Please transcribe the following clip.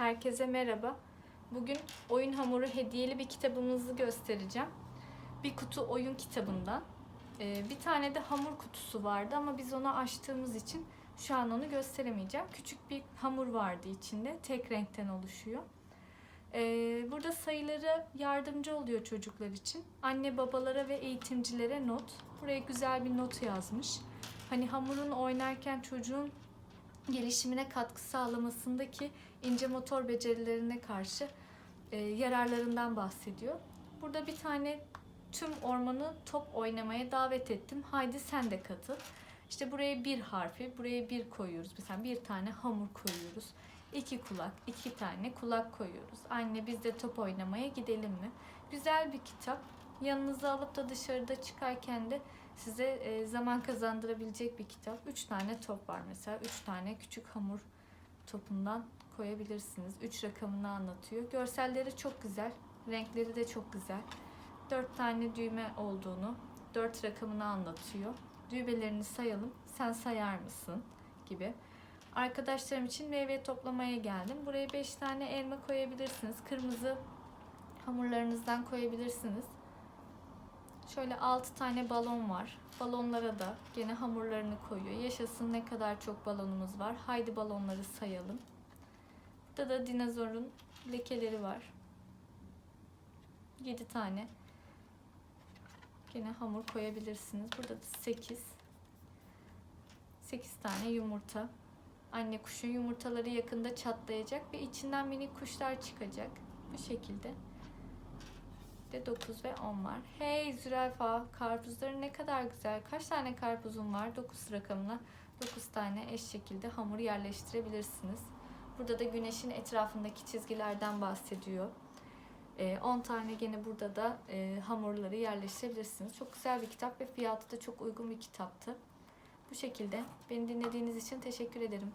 Herkese merhaba. Bugün oyun hamuru hediyeli bir kitabımızı göstereceğim. Bir kutu oyun kitabından. Ee, bir tane de hamur kutusu vardı ama biz onu açtığımız için şu an onu gösteremeyeceğim. Küçük bir hamur vardı içinde. Tek renkten oluşuyor. Ee, burada sayıları yardımcı oluyor çocuklar için. Anne babalara ve eğitimcilere not. Buraya güzel bir not yazmış. Hani hamurun oynarken çocuğun gelişimine katkı sağlamasındaki ince motor becerilerine karşı e, yararlarından bahsediyor. Burada bir tane tüm ormanı top oynamaya davet ettim. Haydi sen de katıl. İşte buraya bir harfi, buraya bir koyuyoruz. Mesela bir tane hamur koyuyoruz. İki kulak, iki tane kulak koyuyoruz. Anne biz de top oynamaya gidelim mi? Güzel bir kitap. Yanınıza alıp da dışarıda çıkarken de size e, zaman kazandırabilecek bir kitap. Üç tane top var mesela. Üç tane küçük hamur topundan koyabilirsiniz. Üç rakamını anlatıyor. Görselleri çok güzel. Renkleri de çok güzel. Dört tane düğme olduğunu, dört rakamını anlatıyor. Düğmelerini sayalım. Sen sayar mısın? gibi. Arkadaşlarım için meyve toplamaya geldim. Buraya beş tane elma koyabilirsiniz. Kırmızı hamurlarınızdan koyabilirsiniz. Şöyle 6 tane balon var. Balonlara da gene hamurlarını koyuyor. Yaşasın ne kadar çok balonumuz var. Haydi balonları sayalım. Burada da dinozorun lekeleri var. 7 tane. Gene hamur koyabilirsiniz. Burada da 8. 8 tane yumurta. Anne kuşun yumurtaları yakında çatlayacak ve içinden minik kuşlar çıkacak. Bu şekilde de 9 ve 10 var. Hey zürafa karpuzları ne kadar güzel. Kaç tane karpuzun var? 9 rakamına 9 tane eş şekilde hamur yerleştirebilirsiniz. Burada da güneşin etrafındaki çizgilerden bahsediyor. Ee, 10 tane gene burada da e, hamurları yerleştirebilirsiniz. Çok güzel bir kitap ve fiyatı da çok uygun bir kitaptı. Bu şekilde beni dinlediğiniz için teşekkür ederim.